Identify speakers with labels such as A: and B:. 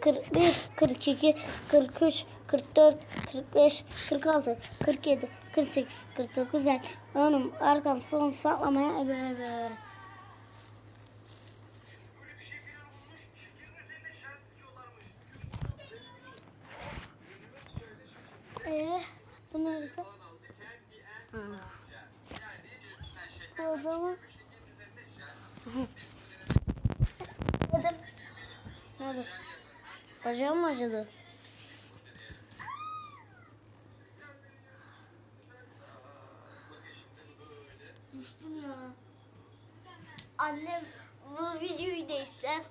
A: 41, 42, 43, 44, 45, 46, 47, 48, 49, 50. Önüm, arkam, son saklamaya ebe ebe. Ee, bu nerede? Ha. Bu adamı. Adam. Nerede? Bacağım acıdı? Düştüm ya.
B: Annem bu videoyu da ister.